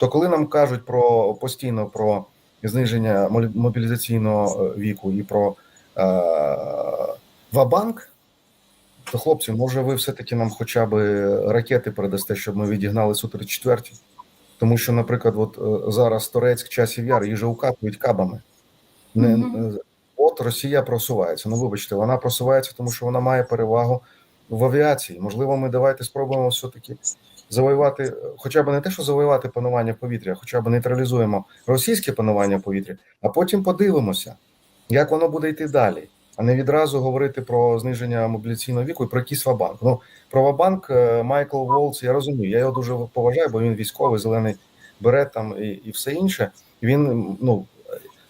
То коли нам кажуть про постійно про зниження мобілізаційного е, віку і про е, Вабанк, то хлопці, може, ви все-таки нам хоча б ракети передасте, щоб ми відігнали су 34 Тому що, наприклад, от е, зараз Торецьк, часів яр, же укатують кабами. Не, Мгм. е, От Росія просувається. Ну, вибачте, вона просувається, тому що вона має перевагу в авіації. Можливо, ми давайте спробуємо все-таки завоювати, хоча б не те, що завоювати панування повітря, хоча б нейтралізуємо російське панування в повітрі, а потім подивимося, як воно буде йти далі. А не відразу говорити про зниження мобіляційного віку і про якийсь вабанк. Ну про вабанк е, Майкл Волц, я розумію. Я його дуже поважаю, бо він військовий, зелений берет там і, і все інше. Він ну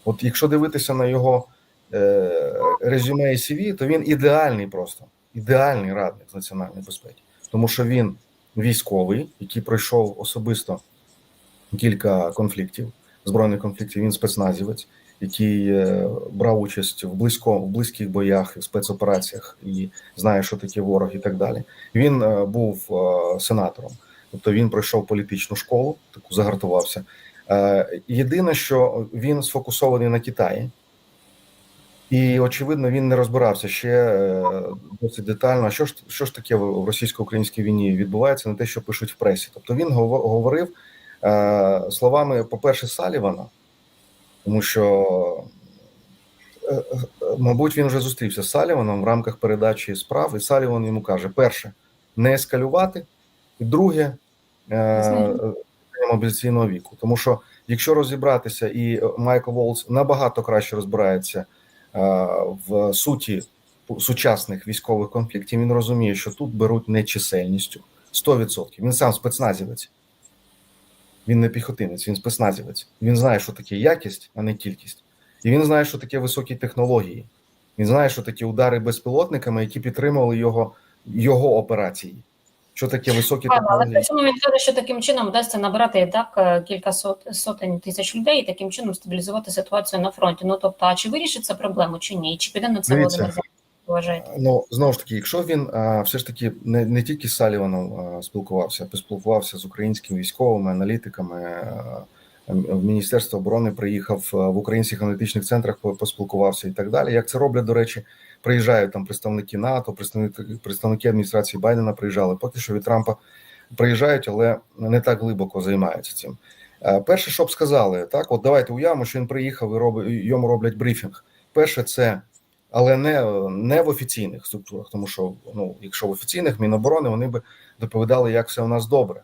от якщо дивитися на його е, резюме і CV, то він ідеальний просто ідеальний радник з національної безпеки, тому що він військовий, який пройшов особисто кілька конфліктів, збройних конфліктів. Він спецназівець, який е, брав участь в близько в близьких боях, в спецопераціях і знає, що таке ворог, і так далі. Він е, був е, сенатором, тобто він пройшов політичну школу, таку загартувався. Єдине, що він сфокусований на Китаї. І очевидно, він не розбирався ще е, досить детально. Що ж що ж таке в російсько-українській війні відбувається, не те, що пишуть в пресі. Тобто він говорив е, словами, по-перше, Салівана, тому що, е, мабуть, він вже зустрівся з Саліваном в рамках передачі справ, і Саліван йому каже: перше, не ескалювати, і друге, мобілізаційного віку. Тому що якщо розібратися, і Майкл Волц набагато краще розбирається в суті сучасних військових конфліктів, він розуміє, що тут беруть не чисельністю 100%. Він сам спецназівець. Він не піхотинець, він спецназівець. Він знає, що таке якість, а не кількість. І він знає, що таке високі технології. Він знає, що таке удари безпілотниками, які підтримували його, його операції. Що таке високі але технології. при цьому він каже, що таким чином вдасться набирати і так е, кілька сот, сотень тисяч людей і таким чином стабілізувати ситуацію на фронті. Ну тобто, а чи вирішить це проблему, чи ні? Чи піде на це. Володимир вважаєте? Ну знову ж таки, якщо він а, все ж таки не, не тільки з Саліваном а, спілкувався, а поспілкувався з українськими військовими аналітиками. а, В Міністерство оборони приїхав в українських аналітичних центрах, поспілкувався і так далі. Як це роблять, до речі, приїжджають там представники НАТО, представники, представники адміністрації Байдена приїжджали. Поки що від Трампа приїжджають, але не так глибоко займаються цим. Е, Перше, що б сказали, так, от давайте уявимо, що він приїхав і робить йому роблять брифінг. Перше, це але не, не в офіційних структурах, тому що ну, якщо в офіційних Міноборони вони би доповідали, як все у нас добре.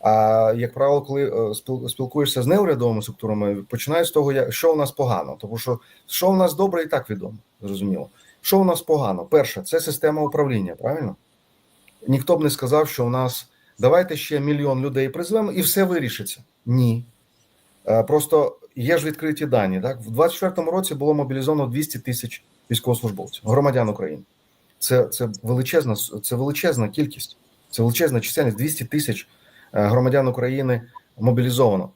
А як правило, коли е, спілкуєшся з неурядовими структурами, починають з того, що у нас погано. Тому що що у нас добре, і так відомо, зрозуміло. Що у нас погано? Перше, це система управління, правильно? Ніхто б не сказав, що у нас давайте ще мільйон людей призвемо і все вирішиться. Ні. Е, Просто є ж відкриті дані. Так, в 24-му році було мобілізовано 200 тисяч військовослужбовців, громадян України. Це, це величезна, це величезна кількість, це величезна чисельність 200 тисяч е, громадян України мобілізовано.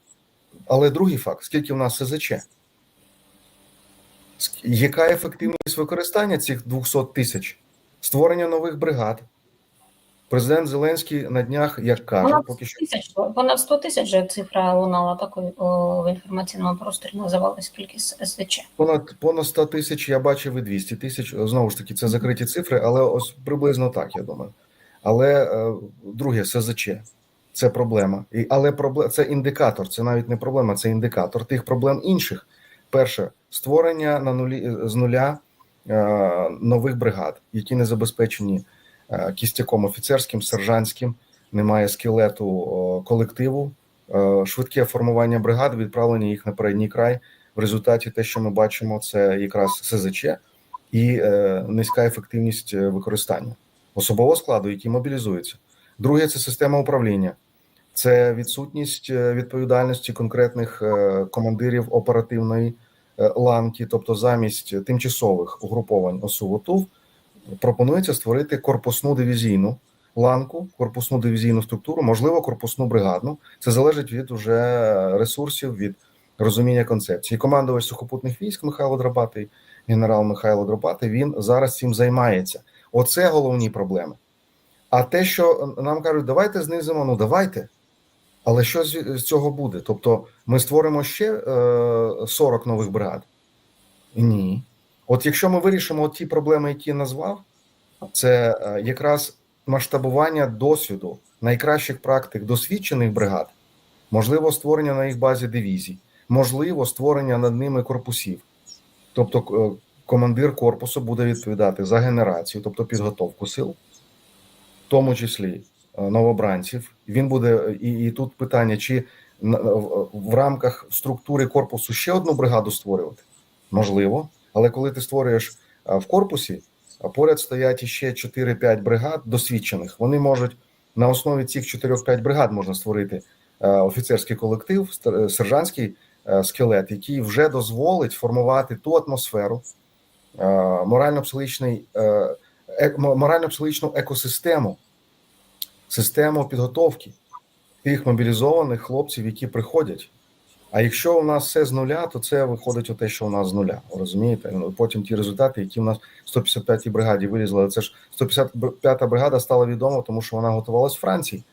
Але другий факт: скільки в нас СЗЧ? Яка ефективність використання цих 200 тисяч? Створення нових бригад. Президент Зеленський на днях, як каже, Понад поки що тисяч, понад 100 тисяч же цифра лунала такою в інформаційному просторі називалась кількість СЗЧ. Понад понад 100 тисяч я бачив і 200 тисяч. Знову ж таки, це закриті цифри, але ось приблизно так, я думаю. Але е, друге, СЗЧ це проблема. І, але проблема це індикатор, це навіть не проблема, це індикатор тих проблем інших. Перше, створення на нулі з нуля е, нових бригад, які не забезпечені е, кістяком офіцерським, сержантським, немає скелету о, колективу, е, швидке формування бригад, відправлення їх на передній край. В результаті те, що ми бачимо, це якраз СЗЧ і е, низька ефективність е, використання особового складу, який мобілізується. Друге це система управління, це відсутність е, відповідальності конкретних е, командирів оперативної е, ланки, тобто замість тимчасових угруповань ОСУ ОТУВ пропонується створити корпусну дивізійну ланку, корпусну дивізійну структуру, можливо, корпусну бригадну. Це залежить від уже ресурсів, від розуміння концепції. Командувач сухопутних військ Михайло Драбатий, генерал Михайло Драбатий, він зараз цим займається. Оце головні проблеми. А те, що нам кажуть, давайте знизимо, ну давайте. Але що з, цього буде? Тобто, ми створимо ще е, 40 нових бригад? Ні. От якщо ми вирішимо ті проблеми, які я назвав, це е, якраз масштабування досвіду найкращих практик досвідчених бригад, можливо, створення на їх базі дивізій, можливо, створення над ними корпусів. Тобто, е, командир корпусу буде відповідати за генерацію, тобто підготовку сил, в тому числі новобранців. Він буде і, і тут питання, чи на- в, рамках структури корпусу ще одну бригаду створювати? Можливо, але коли ти створюєш в корпусі, поряд стоять іще 4-5 бригад досвідчених. Вони можуть на основі цих 4-5 бригад можна створити е, офіцерський колектив, е, сержантський е, скелет, який вже дозволить формувати ту атмосферу, е, е, е, морально-психологічну екосистему, систему підготовки тих мобілізованих хлопців, які приходять. А якщо у нас все з нуля, то це виходить у те, що у нас з нуля. Розумієте? Ну, Потім ті результати, які в нас в 155-й бригаді вилізли, це ж 155-та бригада стала відома, тому що вона готувалась в Франції.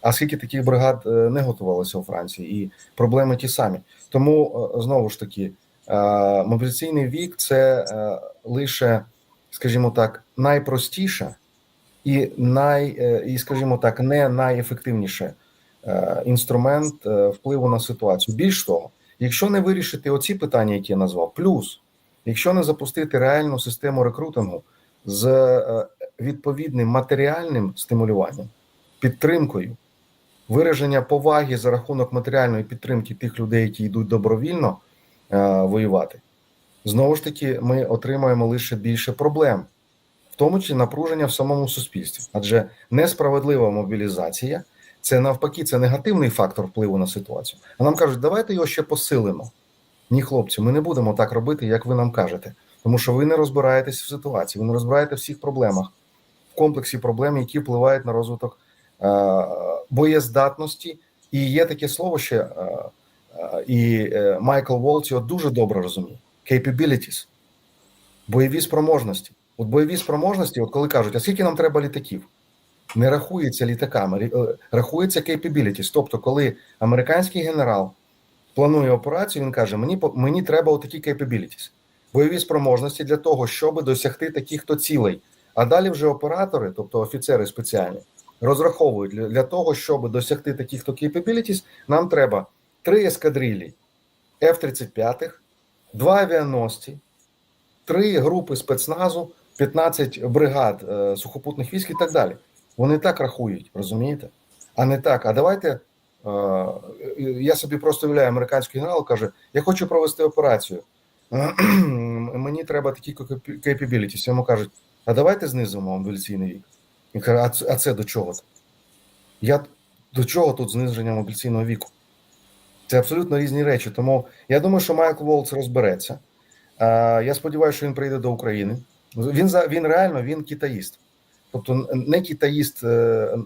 А скільки таких бригад е, не готувалося у Франції, і проблеми ті самі. Тому е, знову ж таки, е, мобілізаційний вік це лише, скажімо так, найпростіше і най, е, і, скажімо так, не найефективніше інструмент е, впливу на ситуацію. Більш того, якщо не вирішити оці питання, які я назвав, плюс, якщо не запустити реальну систему рекрутингу з е, відповідним матеріальним стимулюванням, підтримкою, вираження поваги за рахунок матеріальної підтримки тих людей, які йдуть добровільно воювати, знову ж таки, ми отримаємо лише більше проблем, в тому числі напруження в самому суспільстві, адже несправедлива мобілізація це навпаки, це негативний фактор впливу на ситуацію. А нам кажуть, давайте його ще посилимо. Ні, хлопці, ми не будемо так робити, як ви нам кажете, тому що ви не розбираєтесь в ситуації, ви не розбираєте в всіх проблемах, в комплексі проблем, які впливають на розвиток е, боєздатності. І є таке слово ще, е, е, і е, Майкл Волц його дуже добре розуміє: capabilities, бойові спроможності. От бойові спроможності, от коли кажуть, а скільки нам треба літаків? Не рахується літаками, е, рахується capabilities. Тобто, коли американський генерал планує операцію, він каже: мені мені треба отакі capabilities, бойові спроможності для того, щоб досягти таких то цілей. А далі вже оператори, тобто офіцери спеціальні, розраховують для, для того, щоб досягти таких то capabilities, нам треба три ескадрилі F-35, два авіаносці, три групи спецназу, 15 бригад е, сухопутних військ і так далі. Вони так рахують, розумієте? А не так. А давайте. е, Я собі просто уявляю, американський генерал каже: Я хочу провести операцію. Мені треба такі capabilities. Йому кажуть, а давайте знизимо мобілізаційний вік. Він каже, а це, до чого? Я до чого тут зниження мобілізаційного віку? Це абсолютно різні речі. Тому я думаю, що Майкл Волц розбереться. Е, Я сподіваюся, що він прийде до України. Він за він реально він китаїст. Тобто не китаїст е,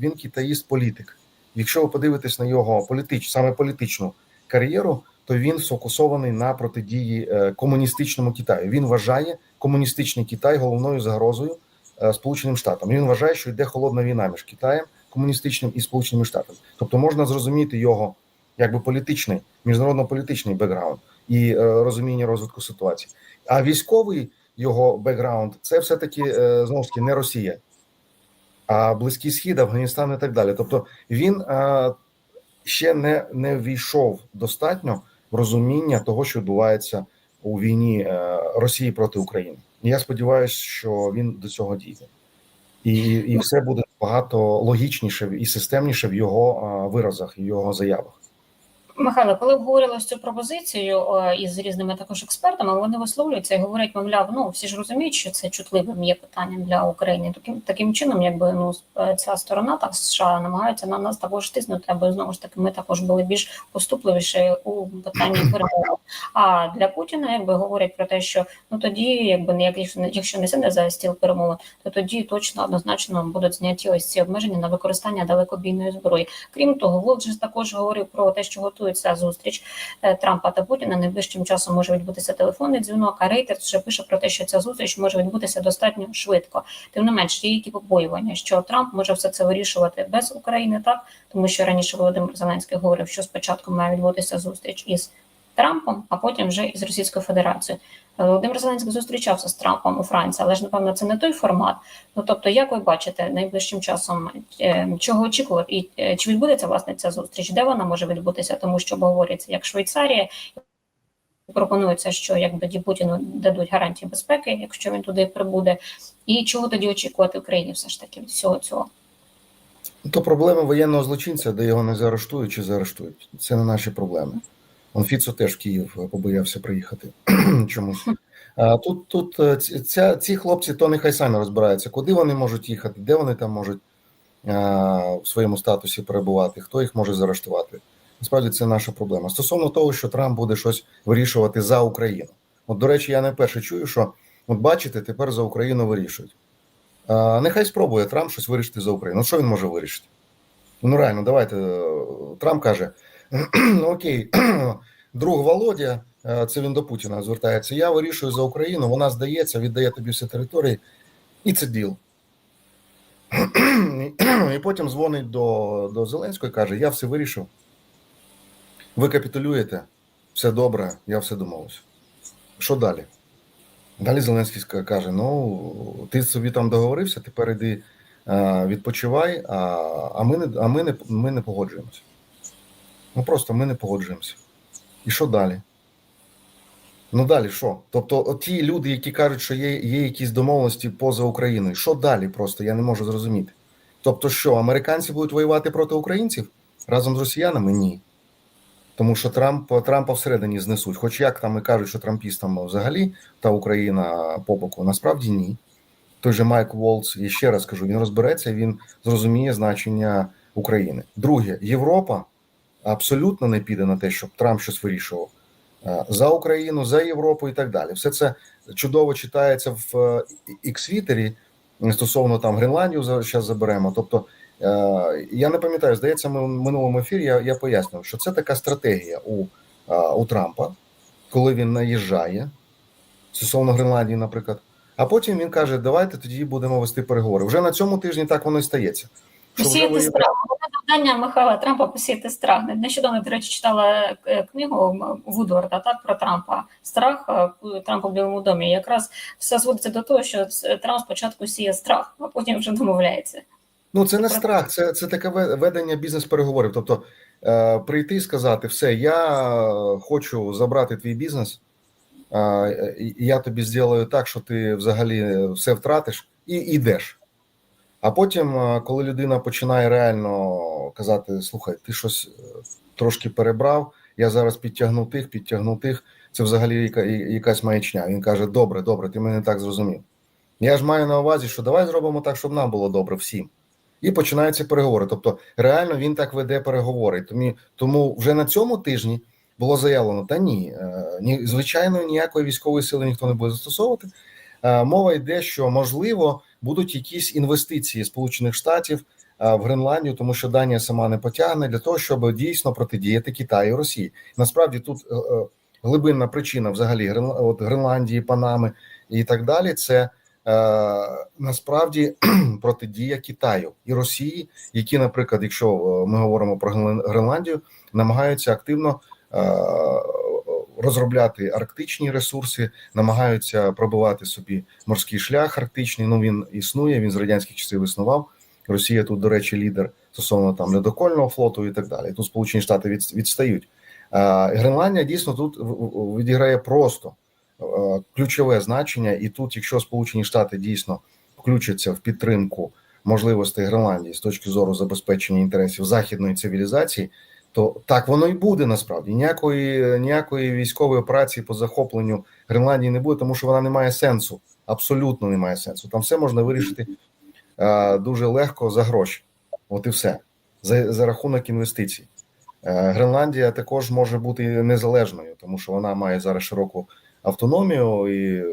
він китаїст політик. Якщо ви подивитесь на його політич, саме політичну кар'єру, то він сфокусований на протидії е, комуністичному Китаю. Він вважає комуністичний Китай головною загрозою е, Сполученим Штатам. Він вважає, що йде холодна війна між Китаєм комуністичним і Сполученими Штатами. Тобто можна зрозуміти його якби політичний, міжнародно-політичний бекграунд і розуміння розвитку ситуації. А військовий його бекграунд це все-таки е, знову ж таки не Росія, а Близький Схід, Афганістан і так далі. Тобто він е, ще не, не війшов достатньо в розуміння того, що відбувається у війні е, Росії проти України. Я сподіваюся, що він до цього дійде. І, і все буде багато логічніше і системніше в його виразах і його заявах. Михайло, коли обговорили цю пропозицію із різними також експертами, вони висловлюються і говорять, мовляв, ну всі ж розуміють, що це чутливим є питанням для України. Таким таким чином, якби ну е, ця сторона так США намагаються на нас також тиснути, аби знову ж таки ми також були більш поступливіші у питанні перемоги. А для Путіна, якби говорять про те, що ну тоді, якби не якщо не- якщо не сяде за стіл перемови, то тоді точно однозначно будуть зняті ось ці обмеження на використання далекобійної зброї. Крім того, Волк також говорив про те, що готує готується зустріч е, Трампа та Путіна. Найближчим часом може відбутися телефонний дзвінок. А Рейтер вже пише про те, що ця зустріч може відбутися достатньо швидко. Тим не менш, є які побоювання, що Трамп може все це вирішувати без України, так тому що раніше Володимир Зеленський говорив, що спочатку має відбутися зустріч із Трампом, а потім вже із Російською Федерацією. Е, Володимир Зеленський зустрічався з Трампом у Франції, але ж напевно це не той формат. Ну тобто, як ви бачите, найближчим часом е, чого очікувати, і е, чи відбудеться власне ця зустріч? Де вона може відбутися? Тому що говориться як Швейцарія. Пропонується, що як тоді Путіну дадуть гарантії безпеки, якщо він туди прибуде, і чого тоді очікувати Україні, все ж таки всього цього. То проблема воєнного злочинця, де його не заарештують чи заарештують. Це не наші проблеми. Он Фіцо теж в Київ побоявся приїхати чомусь. Тут тут е, ця, ці хлопці, то нехай самі розбираються, куди вони можуть їхати, де вони там можуть а, в своєму статусі перебувати, хто їх може заарештувати. Насправді це наша проблема. Стосовно того, що Трамп буде щось вирішувати за Україну. От, до речі, я не перше чую, що от бачите, тепер за Україну вирішують. А, нехай спробує Трамп щось вирішити за Україну. Ну, що він може вирішити? Ну реально, давайте. е, Трамп каже: окей, друг Володя, е, це він до Путіна звертається. Я вирішую за Україну, вона здається, віддає тобі всі території, і це діл. І потім дзвонить до, до Зеленського і каже: Я все вирішив. Ви капітулюєте, все добре, я все домовився. Що далі? Далі Зеленський каже: Ну, ти собі там договорився, тепер іди е, відпочивай, а, а, ми не, а ми, не, ми не погоджуємося. Ну просто ми не погоджуємося. І що далі? Ну далі що? Тобто, ті люди, які кажуть, що є, є якісь домовленості поза Україною, що далі просто я не можу зрозуміти. Тобто, що американці будуть воювати проти українців разом з росіянами? Ні. Тому що Трамп, Трампа всередині знесуть. Хоч як там і кажуть, що трампістам взагалі та Україна по боку, насправді ні. Той же Майк Волц, і ще раз кажу, він розбереться, він зрозуміє значення України. Друге, Європа абсолютно не піде на те, щоб Трамп щось вирішував Е, за Україну, за Європу і так далі. Все це чудово читається в е, іксвітері стосовно там Гренландію зараз заберемо. Тобто е, я не пам'ятаю, здається, ми в минулому ефірі я, я пояснював, що це така стратегія у, е, у Трампа, коли він наїжджає стосовно Гренландії, наприклад. А потім він каже: давайте тоді будемо вести переговори. Вже на цьому тижні так воно і стається. Що вже воює- завдання Михайла Трампа посіяти страх. Нещодавно, до речі, читала е, книгу Вудворда так про Трампа. Страх е, Трампа в Білому домі. Якраз все зводиться до того, що Трамп спочатку сіє страх, а потім вже домовляється. Ну, це не страх, це, це таке ведення бізнес-переговорів. Тобто е, прийти і сказати: все, я хочу забрати твій бізнес, е, я тобі зроблю так, що ти взагалі все втратиш і йдеш. А потім, е, коли людина починає реально казати: слухай, ти щось е, трошки перебрав, я зараз підтягнув тих, підтягнув тих, це взагалі яка, якась маячня. Він каже: Добре, добре, ти мене так зрозумів. Я ж маю на увазі, що давай зробимо так, щоб нам було добре всім. І починаються переговори. Тобто, реально він так веде переговори. Тому, тому вже на цьому тижні було заявлено: та ні, е, ні, звичайно, ніякої військової сили ніхто не буде застосовувати. Мова йде, що можливо будуть якісь інвестиції Сполучених Штатів е, в Гренландію, тому що Данія сама не потягне для того, щоб дійсно протидіяти Китаю і Росії. Насправді тут е, е, глибинна причина взагалі от Гренландії, Панами і так далі. Це насправді протидія Китаю і Росії, які, наприклад, якщо ми говоримо про Гренлан- Гренландію, намагаються активно розробляти арктичні ресурси, намагаються пробивати собі морський шлях арктичний. Ну він існує, він з радянських часів існував. Росія тут, до речі, лідер стосовно там ледокольного флоту і так далі. Тут Сполучені Штати від, відстають. Гренландія дійсно тут відіграє просто е, ключове значення, і тут, якщо Сполучені Штати дійсно включаться в підтримку можливостей Гренландії з точки зору забезпечення інтересів західної цивілізації, то так воно і буде насправді. Ніякої ніякої військової операції по захопленню Гренландії не буде, тому що вона не має сенсу. Абсолютно не має сенсу. Там все можна вирішити е, дуже легко за гроші. От і все за, за рахунок інвестицій. Е, Гренландія також може бути незалежною, тому що вона має зараз широку автономію, і е,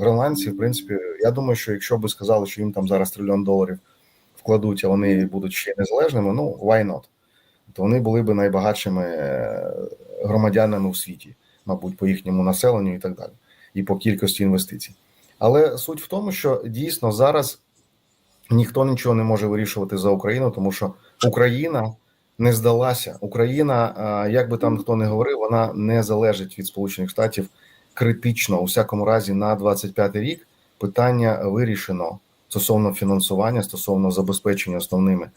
гренландці, в принципі, я думаю, що якщо би сказали, що їм там зараз трильйон доларів вкладуть, а вони будуть ще незалежними, ну why not? Тобто вони були би найбагатшими е, громадянами у світі, мабуть, по їхньому населенню і так далі, і по кількості інвестицій. Але суть в тому, що дійсно зараз ніхто нічого не може вирішувати за Україну, тому що Україна не здалася. Україна, як би там хто не говорив, вона не залежить від Сполучених Штатів критично. У всякому разі, на 25-й рік питання вирішено стосовно фінансування, стосовно забезпечення основними е,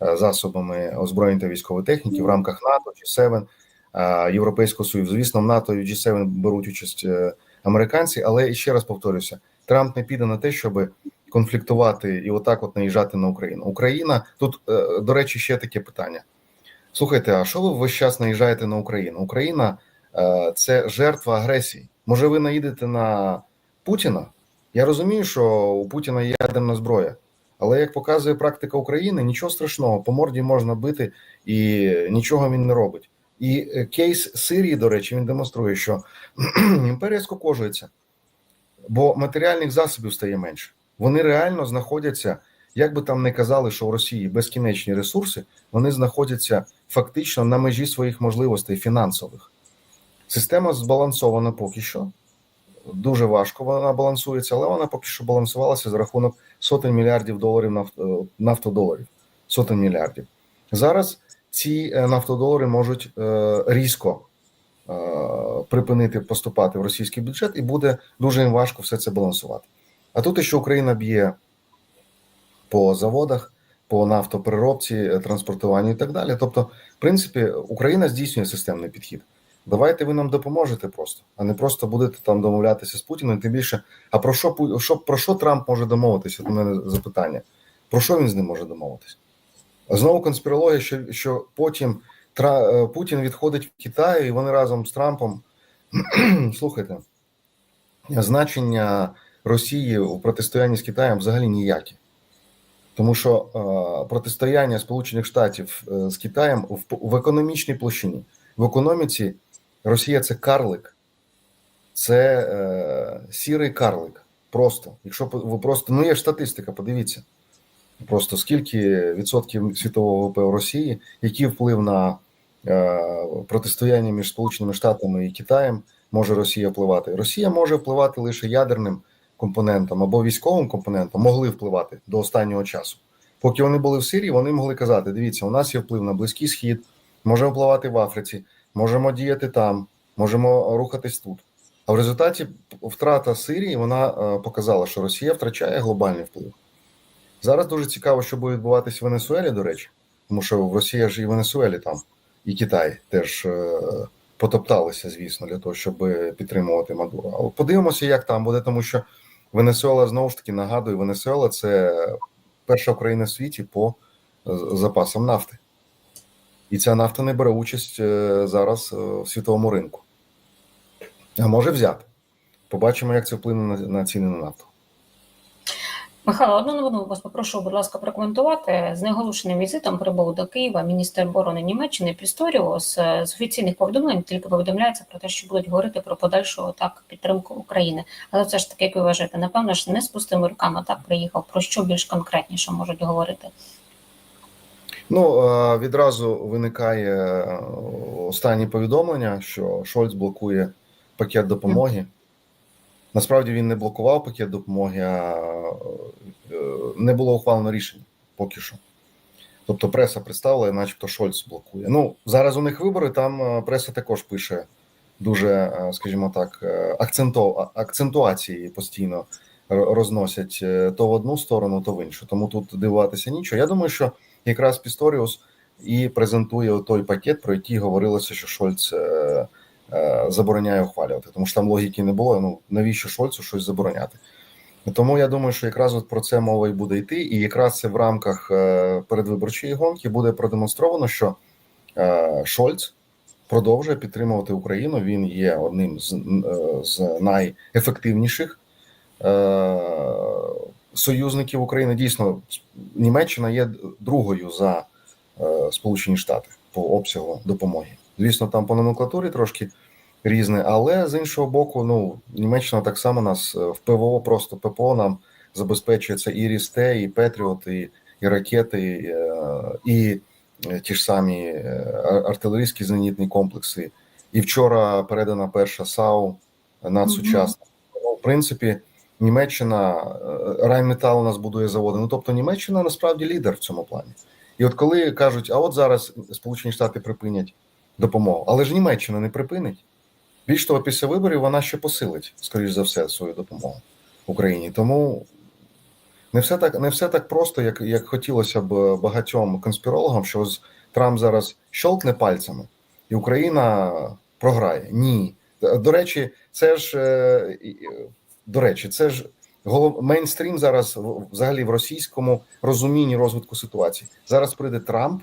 засобами озброєння та військової техніки в рамках НАТО, G7, е, Європейського Союзу. Звісно, в НАТО і G7 беруть участь е, американці, але ще раз повторюся: Трамп не піде на те, щоб конфліктувати і отак от наїжджати на Україну. Україна тут, е, до речі, ще таке питання. Слухайте, а що ви весь час наїжджаєте на Україну? Україна е, це жертва агресії. Може, ви наїдете на Путіна? Я розумію, що у Путіна є ядерна зброя, але як показує практика України, нічого страшного, по морді можна бити і нічого він не робить. І е, кейс Сирії, до речі, він демонструє, що імперія скокожується, бо матеріальних засобів стає менше. Вони реально знаходяться, як би там не казали, що в Росії безкінечні ресурси, вони знаходяться фактично на межі своїх можливостей фінансових. Система збалансована поки що. Дуже важко вона балансується, але вона поки що балансувалася за рахунок сотень мільярдів доларів нафт- е, нафтодоларів. Сотень мільярдів. Зараз ці е, нафтодолари можуть е, різко е, припинити поступати в російський бюджет, і буде дуже їм важко все це балансувати. А тут ще Україна б'є по заводах, по нафтопереробці, е, транспортуванню і так далі. Тобто, в принципі, Україна здійснює системний підхід. Давайте ви нам допоможете просто, а не просто будете там домовлятися з Путіним. Тим більше, а про що що про що Трамп може домовитися? У мене запитання. Про що він з ним може домовитися? Знову конспірологія, що, що потім Тра, е, Путін відходить в Китаю, і вони разом з Трампом. Слухайте, значення Росії у протистоянні з Китаєм взагалі ніякі. Тому що е, протистояння Сполучених Штатів е, з Китаєм в, в економічній площині. В економіці Росія це карлик, це е, сірий карлик. Просто, якщо ви просто ну є ж статистика, подивіться. Просто скільки відсотків світового ВВП Росії, який вплив на е, протистояння між Сполученими Штатами і Китаєм може Росія впливати? Росія може впливати лише ядерним компонентом або військовим компонентом, могли впливати до останнього часу. Поки вони були в Сирії, вони могли казати: дивіться, у нас є вплив на Близький Схід, можемо впливати в Африці, можемо діяти там, можемо рухатись тут. А в результаті втрата Сирії вона е, показала, що Росія втрачає глобальний вплив. Зараз дуже цікаво, що буде відбуватися в Венесуелі, до речі, тому що в Росії ж і Венесуелі там, і Китай теж е, потопталися, звісно, для того, щоб підтримувати Мадуро. Але подивимося, як там буде, тому що Венесуела знову ж таки нагадую, Венесуела це перша країна в світі по е, запасам нафти. І ця нафта не бере участь е, зараз е, в світовому ринку. А може взяти. Побачимо, як це вплине на, ціни на нафту. Михайло, одну новину вас попрошу, будь ласка, прокоментувати. З неоголошеним візитом прибув до Києва міністр оборони Німеччини Пісторіус. З офіційних повідомлень тільки повідомляється про те, що будуть говорити про подальшу так підтримку України. Але все ж таки, як ви вважаєте, напевно ж не з пустими руками так приїхав. Про що більш конкретніше можуть говорити? Ну е, відразу виникає е, останнє повідомлення, що Шольц блокує пакет допомоги. Насправді він не блокував пакет допомоги, а е, не було ухвалено рішення поки що. Тобто преса представила, начебто Шольц блокує. Ну зараз у них вибори. Там преса також пише дуже, скажімо так, акценту, акцентуації постійно розносять то в одну сторону, то в іншу. Тому тут дивуватися нічого. Я думаю, що якраз Пісторіус і презентує той пакет, про який говорилося, що Шольц е, е, забороняє ухвалювати, тому що там логіки не було. Ну навіщо Шольцу щось забороняти? Тому я думаю, що якраз от про це мова і буде йти, і якраз це в рамках е, передвиборчої гонки буде продемонстровано, що е, Шольц продовжує підтримувати Україну. Він є одним з, е, з найефективніших союзників України. Дійсно, Німеччина є другою за е, Сполучені Штати по обсягу допомоги. Звісно, там по номенклатурі трошки різне, але з іншого боку, ну Німеччина так само нас е, в ПВО, просто ППО нам забезпечує це і Рісте, і Петріот, і, і ракети, і, е, і ті ж самі артилерійські зенітні комплекси. І вчора передана перша САУ надсучасна. Ну, В принципі, Німеччина е, Райнметал у нас будує заводи. Ну тобто Німеччина насправді лідер в цьому плані. І от коли кажуть, а от зараз Сполучені Штати припинять допомогу, але ж Німеччина не припинить. Більш того, після виборів вона ще посилить, скоріш за все, свою допомогу Україні. Тому не все так, не все так просто, як, як хотілося б багатьом конспірологам, що Трамп зараз щолкне пальцями, і Україна програє. Ні. До речі, це ж е, до речі, це ж мейнстрім зараз взагалі в російському розумінні розвитку ситуації. Зараз прийде Трамп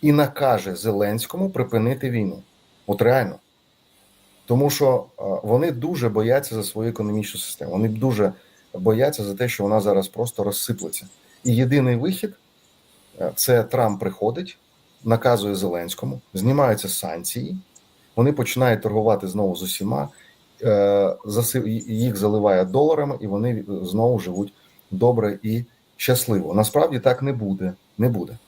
і накаже Зеленському припинити війну. От реально. Тому що е, вони дуже бояться за свою економічну систему. Вони дуже бояться за те, що вона зараз просто розсиплеться. І єдиний вихід е, це Трамп приходить, наказує Зеленському, знімаються санкції, вони починають торгувати знову з усіма, їх заливає доларами, і вони знову живуть добре і щасливо. Насправді так не буде. Не буде.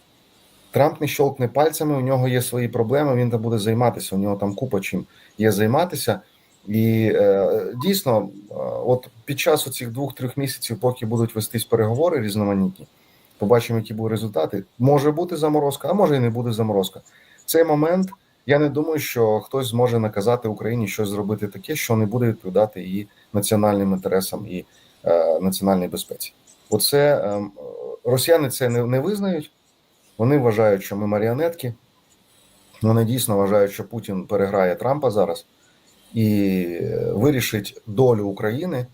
Трамп не щолкне пальцями, у нього є свої проблеми, він там буде займатися. У нього там купа чим є займатися. І е, дійсно, е, от під час оцих двох-трьох місяців, поки будуть вестись переговори різноманітні, побачимо, які будуть результати. Може бути заморозка, а може і не буде заморозка. Цей момент я не думаю, що хтось зможе наказати Україні щось зробити таке, що не буде відповідати її національним інтересам і е, національній безпеці. Оце е, росіяни це не, не визнають. Вони вважають, що ми маріонетки. Вони дійсно вважають, що Путін переграє Трампа зараз і е, вирішить долю України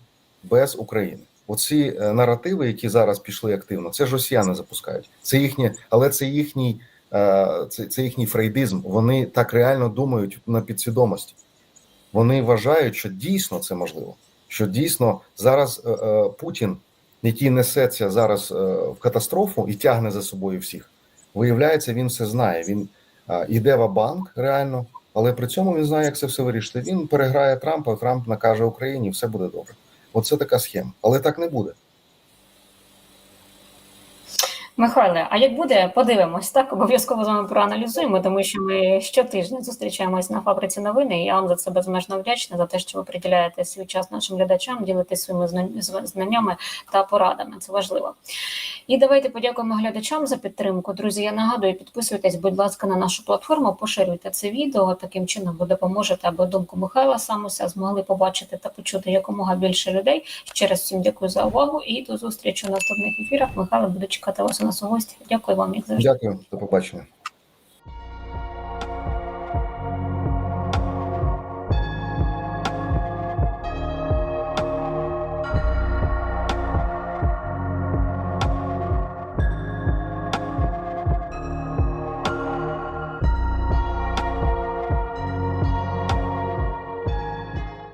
без України. Оці е, наративи, які зараз пішли активно, це ж росіяни запускають. Це їхнє, але це їхній, це, це їхній фрейдизм. Вони так реально думають на підсвідомості. Вони вважають, що дійсно це можливо. Що дійсно зараз е, е, Путін, який несеться зараз е, в катастрофу і тягне за собою всіх, виявляється, він все знає. Він е, йде в банк реально, але при цьому він знає, як це все вирішити. Він переграє Трампа, Трамп накаже Україні, все буде добре. Оце така схема. Але так не буде. Михайле, а як буде, подивимось, так обов'язково з вами проаналізуємо, тому що ми щотижня зустрічаємось на фабриці новини. І я вам за це безмежно вдячна за те, що ви приділяєте свій час нашим глядачам, ділитесь своїми знаннями та порадами. Це важливо. І давайте подякуємо глядачам за підтримку. Друзі, я нагадую, підписуйтесь, будь ласка, на нашу платформу, поширюйте це відео. Таким чином ви допоможете, аби думку Михайла Самуся змогли побачити та почути якомога більше людей. Ще раз всім дякую за увагу і до зустрічі у наступних ефірах. Михайло буду чекати вас у нас у. Дякую вам, як завжди. Дякую, до побачення.